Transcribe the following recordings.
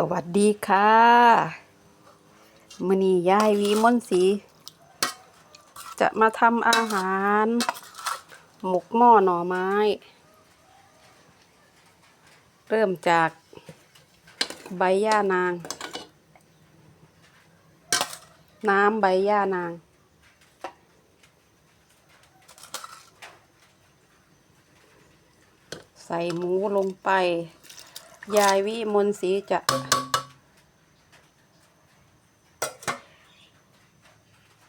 สวัสดีค่ะมือนี้ยายวีมนต์ศรีจะมาทำอาหาร หมกหม้อหน่อไม้ เริ่มจากใบย่านาง น้ำใบย่านาง ใส่หมูลงไป ยายวิมนต์ศรีจะ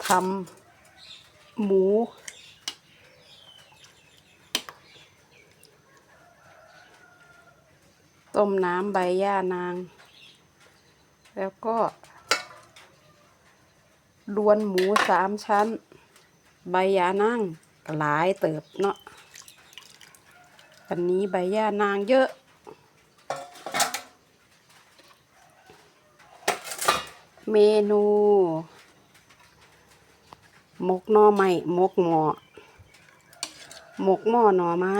ทำหมู ต้มน้ำใบย่านาง แล้วก็ลวนหมูสามชั้น ใบยานางหลายเติบเนาะวันนี้ใบย่านางเยอะ เมนูหมกหน่อไม้หมกหม้อหมกหม้อหน่อไม้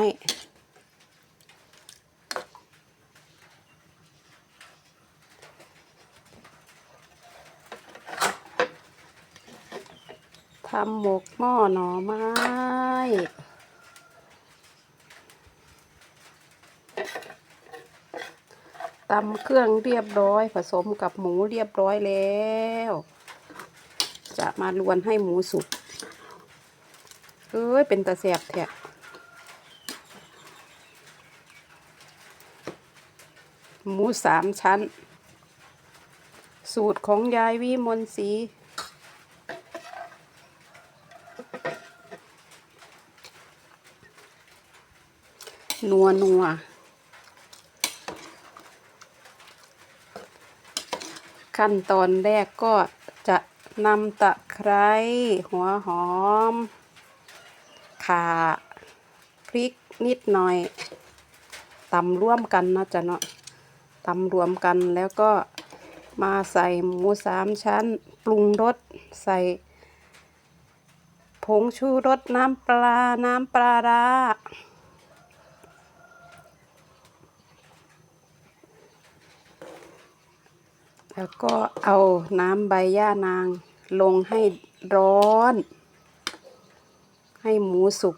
ทำหมกหม้อหน่อไม้ ตำเครื่องเรียบร้อย ผสมกับหมูเรียบร้อยแล้ว จะมาลวนให้หมูสุกเอ้ยเป็นตะแสบแท้หมูสามชั้น สูตรของยายวิมนต์ศรีนัวนัว ขั้นตอนแรกก็จะนำตะไคร้หัวหอมข่าพริกนิดหน่อยตำร่วมกันนะจ๊ะเนาะตำรวมกันแล้วก็มาใส่หมูสามชั้น ปรุงรสใส่ ผงชูรสน้ำปลา น้ำปลาร้า แล้วก็เอาน้ำใบย่านางลงให้ร้อน ให้หมูสุก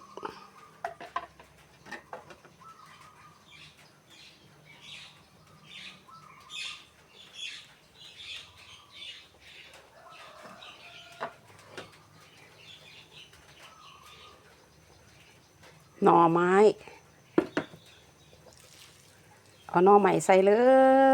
หน่อไม้ เอาหน่อใหม่ใส่เลย